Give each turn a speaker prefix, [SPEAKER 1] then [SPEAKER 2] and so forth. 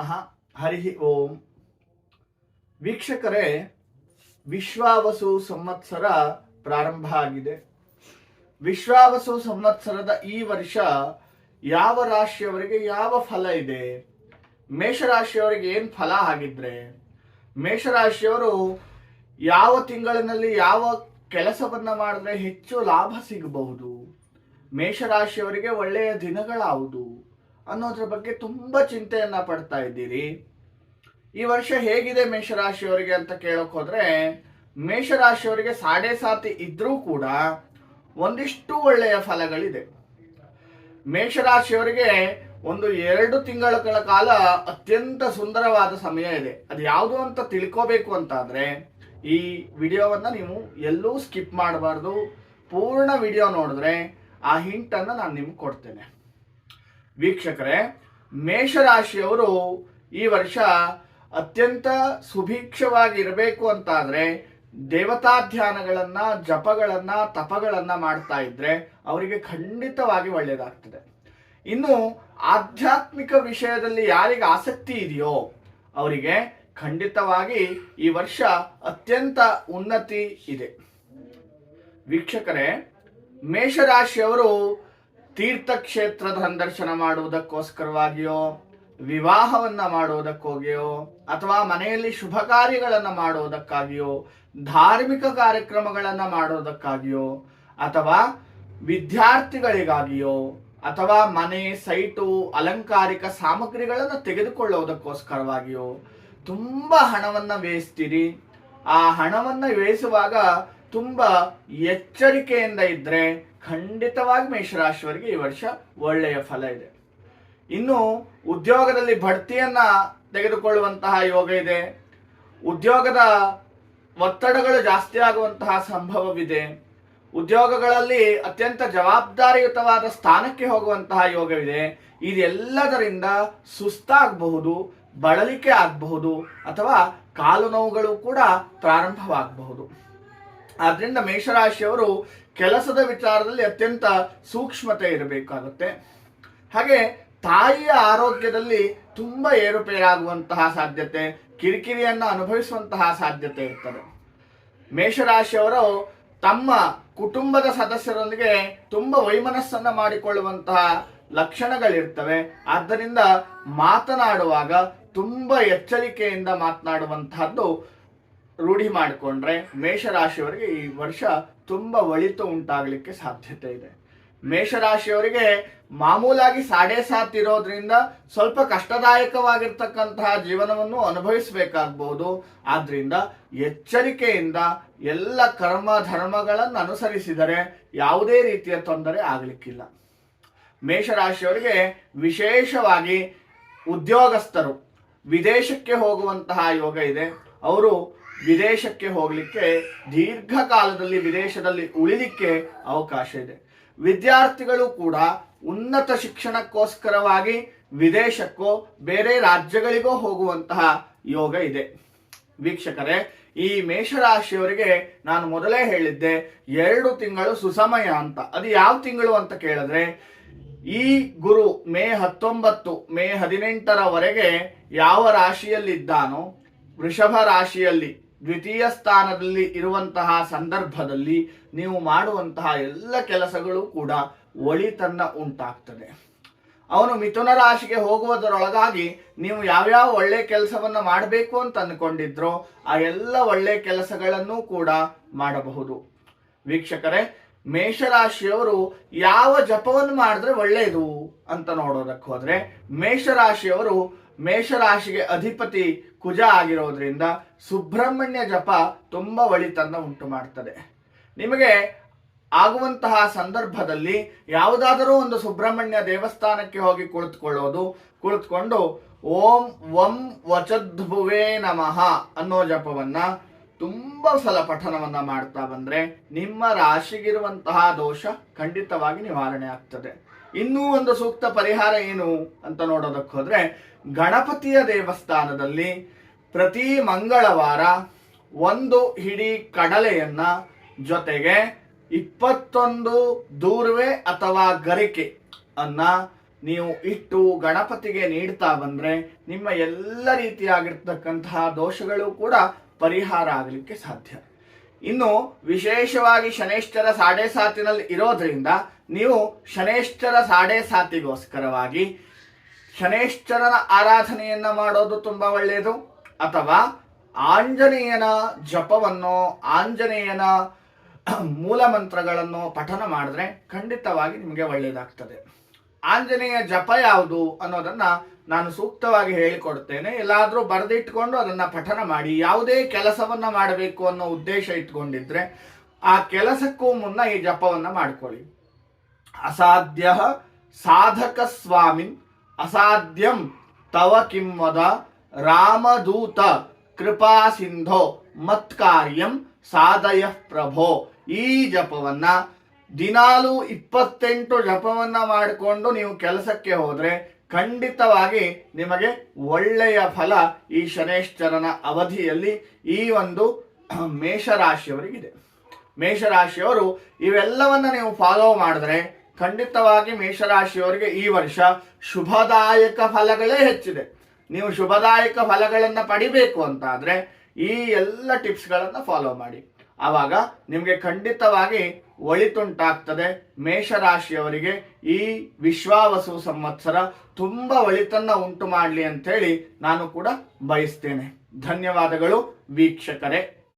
[SPEAKER 1] ನಮಃ. ಹರಿ ಓಂ. ವೀಕ್ಷಕರೇ, ವಿಶ್ವಾವಸು ಸಂವತ್ಸರ ಪ್ರಾರಂಭ ಆಗಿದೆ. ವಿಶ್ವಾವಸು ಸಂವತ್ಸರದ ಈ ವರ್ಷ ಯಾವ ರಾಶಿಯವರಿಗೆ ಯಾವ ಫಲ ಇದೆ? ಮೇಷರಾಶಿಯವರಿಗೆ ಏನು ಫಲ ಆಗಿದ್ರೆ? ಮೇಷರಾಶಿಯವರು ಯಾವ ತಿಂಗಳಿನಲ್ಲಿ ಯಾವ ಕೆಲಸವನ್ನ ಮಾಡಿದ್ರೆ ಹೆಚ್ಚು ಲಾಭ ಸಿಗಬಹುದು? ಮೇಷರಾಶಿಯವರಿಗೆ ಒಳ್ಳೆಯ ದಿನಗಳಾವುದು? ಅನ್ನೋದ್ರ ಬಗ್ಗೆ ತುಂಬಾ ಚಿಂತೆಯನ್ನ ಪಡ್ತಾ ಇದ್ದೀರಿ. ಈ ವರ್ಷ ಹೇಗಿದೆ ಮೇಷರಾಶಿಯವರಿಗೆ ಅಂತ ಕೇಳಕ್ ಹೋದ್ರೆ, ಮೇಷರಾಶಿಯವರಿಗೆ ಸಾಡೆ ಸಾತಿ ಇದ್ರೂ ಕೂಡ ಒಂದಿಷ್ಟು ಒಳ್ಳೆಯ ಫಲಗಳಿದೆ. ಮೇಷರಾಶಿಯವರಿಗೆ ಒಂದು ಎರಡು ತಿಂಗಳ ಕಾಲ ಅತ್ಯಂತ ಸುಂದರವಾದ ಸಮಯ ಇದೆ. ಅದು ಯಾವುದು ಅಂತ ತಿಳ್ಕೋಬೇಕು ಅಂತಾದ್ರೆ, ಈ ವಿಡಿಯೋವನ್ನ ನೀವು ಎಲ್ಲೂ ಸ್ಕಿಪ್ ಮಾಡಬಾರ್ದು. ಪೂರ್ಣ ವಿಡಿಯೋ ನೋಡಿದ್ರೆ ಆ ಹಿಂಟನ್ನು ನಾನು ನಿಮ್ಗೆ ಕೊಡ್ತೇನೆ. ವೀಕ್ಷಕರೇ, ಮೇಷರಾಶಿಯವರು ಈ ವರ್ಷ ಅತ್ಯಂತ ಸುಭೀಕ್ಷವಾಗಿರಬೇಕು ಅಂತಾದರೆ ದೇವತಾ ಧ್ಯಾನಗಳನ್ನ ಜಪಗಳನ್ನ, ತಪಗಳನ್ನ ಮಾಡ್ತಾ ಇದ್ರೆ ಅವರಿಗೆ ಖಂಡಿತವಾಗಿ ಒಳ್ಳೆಯದಾಗ್ತದೆ ಇನ್ನು ಆಧ್ಯಾತ್ಮಿಕ ವಿಷಯದಲ್ಲಿ ಯಾರಿಗೆ ಆಸಕ್ತಿ ಇದೆಯೋ ಅವರಿಗೆ ಖಂಡಿತವಾಗಿ ಈ ವರ್ಷ ಅತ್ಯಂತ ಉನ್ನತಿ ಇದೆ. ವೀಕ್ಷಕರೇ, ಮೇಷರಾಶಿಯವರು ತೀರ್ಥಕ್ಷೇತ್ರದ ಸಂದರ್ಶನ ಮಾಡುವುದಕ್ಕೋಸ್ಕರವಾಗಿಯೋ, ವಿವಾಹವನ್ನ ಮಾಡುವುದಕ್ಕೋಗಿಯೋ, ಅಥವಾ ಮನೆಯಲ್ಲಿ ಶುಭ ಕಾರ್ಯಗಳನ್ನ ಮಾಡುವುದಕ್ಕಾಗಿಯೋ, ಧಾರ್ಮಿಕ ಕಾರ್ಯಕ್ರಮಗಳನ್ನ ಮಾಡುವುದಕ್ಕಾಗಿಯೋ, ಅಥವಾ ವಿದ್ಯಾರ್ಥಿಗಳಿಗಾಗಿಯೋ, ಅಥವಾ ಮನೆ, ಸೈಟು, ಅಲಂಕಾರಿಕ ಸಾಮಗ್ರಿಗಳನ್ನು ತೆಗೆದುಕೊಳ್ಳುವುದಕ್ಕೋಸ್ಕರವಾಗಿಯೋ, ತುಂಬ ಹಣವನ್ನ ವ್ಯಯಿಸ್ತೀರಿ ಆ ಹಣವನ್ನ ವ್ಯಯಿಸುವಾಗ ತುಂಬ ಎಚ್ಚರಿಕೆಯಿಂದ ಇದ್ರೆ ಖಂಡಿತವಾಗಿ ಮೇಷರಾಶಿಯವರಿಗೆ ಈ ವರ್ಷ ಒಳ್ಳೆಯ ಫಲ ಇದೆ. ಇನ್ನು ಉದ್ಯೋಗದಲ್ಲಿ ಬಡ್ತಿಯನ್ನ ತೆಗೆದುಕೊಳ್ಳುವಂತಹ ಯೋಗ ಇದೆ. ಉದ್ಯೋಗದ ಒತ್ತಡಗಳು ಜಾಸ್ತಿ ಆಗುವಂತಹ ಸಂಭವವಿದೆ. ಉದ್ಯೋಗಗಳಲ್ಲಿ ಅತ್ಯಂತ ಜವಾಬ್ದಾರಿಯುತವಾದ ಸ್ಥಾನಕ್ಕೆ ಹೋಗುವಂತಹ ಯೋಗವಿದೆ. ಇದೆಲ್ಲದರಿಂದ ಸುಸ್ತಾಗಬಹುದು, ಬಳಲಿಕೆ ಆಗಬಹುದು, ಅಥವಾ ಕಾಲು ನೋವುಗಳು ಕೂಡ ಪ್ರಾರಂಭವಾಗಬಹುದು. ಆದ್ರಿಂದ ಮೇಷರಾಶಿಯವರು ಕೆಲಸದ ವಿಚಾರದಲ್ಲಿ ಅತ್ಯಂತ ಸೂಕ್ಷ್ಮತೆ ಇರಬೇಕಾಗುತ್ತೆ. ಹಾಗೆ ತಾಯಿಯ ಆರೋಗ್ಯದಲ್ಲಿ ತುಂಬ ಏರುಪೇರಾಗುವಂತಹ ಸಾಧ್ಯತೆ, ಕಿರಿಕಿರಿಯನ್ನು ಅನುಭವಿಸುವಂತಹ ಸಾಧ್ಯತೆ ಇರ್ತದೆ. ಮೇಷರಾಶಿಯವರು ತಮ್ಮ ಕುಟುಂಬದ ಸದಸ್ಯರೊಂದಿಗೆ ತುಂಬ ವೈಮನಸ್ಸನ್ನು ಮಾಡಿಕೊಳ್ಳುವಂತಹ ಲಕ್ಷಣಗಳಿರ್ತವೆ. ಆದ್ದರಿಂದ ಮಾತನಾಡುವಾಗ ತುಂಬ ಎಚ್ಚರಿಕೆಯಿಂದ ಮಾತನಾಡುವಂತಹದ್ದು ರೂಢಿ ಮಾಡಿಕೊಂಡ್ರೆ ಮೇಷರಾಶಿಯವರಿಗೆ ಈ ವರ್ಷ ತುಂಬ ಒಳಿತು ಉಂಟಾಗಲಿಕ್ಕೆ ಸಾಧ್ಯತೆ ಇದೆ. ಮೇಷರಾಶಿಯವರಿಗೆ ಮಾಮೂಲಾಗಿ ಸಾಡೆ ಸಾತ್ ಇರೋದ್ರಿಂದ ಸ್ವಲ್ಪ ಕಷ್ಟದಾಯಕವಾಗಿರ್ತಕ್ಕಂತಹ ಜೀವನವನ್ನು ಅನುಭವಿಸಬೇಕಾಗ್ಬೋದು. ಆದ್ರಿಂದ ಎಚ್ಚರಿಕೆಯಿಂದ ಎಲ್ಲ ಕರ್ಮ ಧರ್ಮಗಳನ್ನು ಅನುಸರಿಸಿದರೆ ಯಾವುದೇ ರೀತಿಯ ತೊಂದರೆ ಆಗಲಿಕ್ಕಿಲ್ಲ. ಮೇಷರಾಶಿಯವರಿಗೆ ವಿಶೇಷವಾಗಿ ಉದ್ಯೋಗಸ್ಥರು, ವಿದೇಶಕ್ಕೆ ಹೋಗುವಂತಹ ಯೋಗ ಇದೆ. ಅವರು ವಿದೇಶಕ್ಕೆ ಹೋಗಲಿಕ್ಕೆ ದೀರ್ಘಕಾಲದಲ್ಲಿ ವಿದೇಶದಲ್ಲಿ ಉಳಿಲಿಕ್ಕೆ ಅವಕಾಶ ಇದೆ. ವಿದ್ಯಾರ್ಥಿಗಳು ಕೂಡ ಉನ್ನತ ಶಿಕ್ಷಣಕ್ಕೋಸ್ಕರವಾಗಿ ವಿದೇಶಕ್ಕೋ ಬೇರೆ ರಾಜ್ಯಗಳಿಗೋ ಹೋಗುವಂತಹ ಯೋಗ ಇದೆ. ವೀಕ್ಷಕರೇ, ಈ ಮೇಷರಾಶಿಯವರಿಗೆ ನಾನು ಮೊದಲೇ ಹೇಳಿದ್ದೆ, ಎರಡು ತಿಂಗಳು ಸುಸಮಯ ಅಂತ. ಅದು ಯಾವ ತಿಂಗಳು ಅಂತ ಕೇಳಿದ್ರೆ, ಈ ಗುರು ಮೇ ಹತ್ತೊಂಬತ್ತು, ಮೇ ಹದಿನೆಂಟರವರೆಗೆ ಯಾವ ರಾಶಿಯಲ್ಲಿದ್ದಾನೋ, ವೃಷಭ ರಾಶಿಯಲ್ಲಿ ದ್ವಿತೀಯ ಸ್ಥಾನದಲ್ಲಿ ಇರುವಂತಹ ಸಂದರ್ಭದಲ್ಲಿ ನೀವು ಮಾಡುವಂತಹ ಎಲ್ಲ ಕೆಲಸಗಳು ಕೂಡ ಒಳಿತನ್ನ ಉಂಟಾಗ್ತದೆ. ಅವನು ಮಿಥುನ ರಾಶಿಗೆ ಹೋಗುವುದರೊಳಗಾಗಿ ನೀವು ಯಾವ್ಯಾವ ಒಳ್ಳೆ ಕೆಲಸವನ್ನು ಮಾಡಬೇಕು ಅಂತ ಅಂದ್ಕೊಂಡಿದ್ರೋ ಆ ಎಲ್ಲ ಒಳ್ಳೆ ಕೆಲಸಗಳನ್ನು ಕೂಡ ಮಾಡಬಹುದು. ವೀಕ್ಷಕರೇ, ಮೇಷರಾಶಿಯವರು ಯಾವ ಜಪವನ್ನು ಮಾಡಿದ್ರೆ ಒಳ್ಳೆಯದು ಅಂತ ನೋಡೋದಕ್ಕೆ ಹೋದ್ರೆ ಮೇಷರಾಶಿಯವರು ಮೇಷರಾಶಿಗೆ ಅಧಿಪತಿ ಕುಜ ಆಗಿರೋದ್ರಿಂದ ಸುಬ್ರಹ್ಮಣ್ಯ ಜಪ ತುಂಬ ಒಳಿತನ್ನ ಉಂಟು ಮಾಡ್ತದೆ. ನಿಮಗೆ ಆಗುವಂತಹ ಸಂದರ್ಭದಲ್ಲಿ ಯಾವುದಾದರೂ ಒಂದು ಸುಬ್ರಹ್ಮಣ್ಯ ದೇವಸ್ಥಾನಕ್ಕೆ ಹೋಗಿ ಕುಳಿತುಕೊಳ್ಳೋದು, ಕುಳಿತುಕೊಂಡು ಓಂ ವಂ ವಚದ್ಭುವೇ ನಮಃ ಅನ್ನೋ ಜಪವನ್ನ ತುಂಬಾ ಸಲ ಪಠನವನ್ನ ಮಾಡ್ತಾ ಬಂದ್ರೆ ನಿಮ್ಮ ರಾಶಿಗಿರುವಂತಹ ದೋಷ ಖಂಡಿತವಾಗಿ ನಿವಾರಣೆ ಆಗ್ತದೆ. ಇನ್ನೂ ಒಂದು ಸೂಕ್ತ ಪರಿಹಾರ ಏನು ಅಂತ ನೋಡೋದಕ್ಕೆ ಹೋದ್ರೆ ಗಣಪತಿಯ ದೇವಸ್ಥಾನದಲ್ಲಿ ಪ್ರತಿ ಮಂಗಳವಾರ ಒಂದು ಹಿಡಿ ಕಡಲೆಯನ್ನ ಜೊತೆಗೆ ಇಪ್ಪತ್ತೊಂದು ದೂರ್ವೆ ಅಥವಾ ಗರಿಕೆ ಅನ್ನ ನೀವು ಇಟ್ಟು ಗಣಪತಿಗೆ ನೀಡ್ತಾ ಬಂದ್ರೆ ನಿಮ್ಮ ಎಲ್ಲ ರೀತಿಯಾಗಿರ್ತಕ್ಕಂತಹ ದೋಷಗಳು ಕೂಡ ಪರಿಹಾರ ಆಗಲಿಕ್ಕೆ ಸಾಧ್ಯ. ಇನ್ನು ವಿಶೇಷವಾಗಿ ಶನೇಶ್ವರ ಸಾಡೆ ಸಾತಿನಲ್ಲಿ ಇರೋದ್ರಿಂದ ನೀವು ಶನೇಶ್ವರ ಸಾಡೆ ಸಾತಿಗೋಸ್ಕರವಾಗಿ ಶನೇಶ್ವರನ ಆರಾಧನೆಯನ್ನ ಮಾಡೋದು ತುಂಬಾ ಒಳ್ಳೆಯದು ಅಥವಾ ಆಂಜನೇಯನ ಜಪವನ್ನು, ಆಂಜನೇಯನ ಮೂಲ ಮಂತ್ರಗಳನ್ನು ಪಠನ ಮಾಡಿದ್ರೆ ಖಂಡಿತವಾಗಿ ನಿಮಗೆ ಒಳ್ಳೆಯದಾಗ್ತದೆ ಆಂಜನೇಯ ಜಪ ಯಾವುದು ಅನ್ನೋದನ್ನ ನಾನು ಸೂಕ್ತವಾಗಿ ಹೇಳಿಕೊಡ್ತೇನೆ ಎಲ್ಲಾದರೂ ಬರೆದಿಟ್ಕೊಂಡು ಅದನ್ನ ಪಠನ ಮಾಡಿ, ಯಾವುದೇ ಕೆಲಸವನ್ನ ಮಾಡಬೇಕು ಅನ್ನೋ ಉದ್ದೇಶ ಇಟ್ಕೊಂಡಿದ್ರೆ ಆ ಕೆಲಸಕ್ಕೂ ಮುನ್ನ ಈ ಜಪವನ್ನ ಮಾಡ್ಕೊಳ್ಳಿ. ಅಸಾಧ್ಯ ಸಾಧಕ ಸ್ವಾಮಿನ್, ಅಸಾಧ್ಯಂ ತವ ಕಿಮ್ಮದ ರಾಮದೂತ ಕೃಪಾ ಸಿಂಧೋ ಮತ್ಕಾರ್ಯಂ ಸಾಧಯ ಪ್ರಭೋ ಈ ಜಪವನ್ನ ದಿನಾಲು ಇಪ್ಪತ್ತೆಂಟು ಜಪವನ್ನ ಮಾಡಿಕೊಂಡು ನೀವು ಕೆಲಸಕ್ಕೆ ಹೋದ್ರೆ ಖಂಡಿತವಾಗಿ ನಿಮಗೆ ಒಳ್ಳೆಯ ಫಲ ಈ ಶನೇಶ್ವರನ ಅವಧಿಯಲ್ಲಿ ಈ ಒಂದು ಮೇಷರಾಶಿಯವರಿಗಿದೆ. ಮೇಷರಾಶಿಯವರು ಇವೆಲ್ಲವನ್ನ ನೀವು ಫಾಲೋ ಮಾಡಿದ್ರೆ ಖಂಡಿತವಾಗಿ ಮೇಷರಾಶಿಯವರಿಗೆ ಈ ವರ್ಷ ಶುಭದಾಯಕ ಫಲಗಳೇ ಹೆಚ್ಚಿದೆ. ನೀವು ಶುಭದಾಯಕ ಫಲಗಳನ್ನು ಪಡಿಬೇಕು ಅಂತ ಆದ್ರೆ ಈ ಎಲ್ಲ ಟಿಪ್ಸ್ಗಳನ್ನು ಫಾಲೋ ಮಾಡಿ. ಆವಾಗ ನಿಮಗೆ ಖಂಡಿತವಾಗಿ ಒಳಿತುಂಟಾಗ್ತದೆ. ಮೇಷರಾಶಿಯವರಿಗೆ ಈ ವಿಶ್ವಾವಸು ಸಂವತ್ಸರ ತುಂಬ ಒಳಿತನ್ನ ಉಂಟು ಮಾಡಲಿ ಅಂತೇಳಿ ನಾನು ಕೂಡ ಬಯಸ್ತೇನೆ. ಧನ್ಯವಾದಗಳು ವೀಕ್ಷಕರೇ.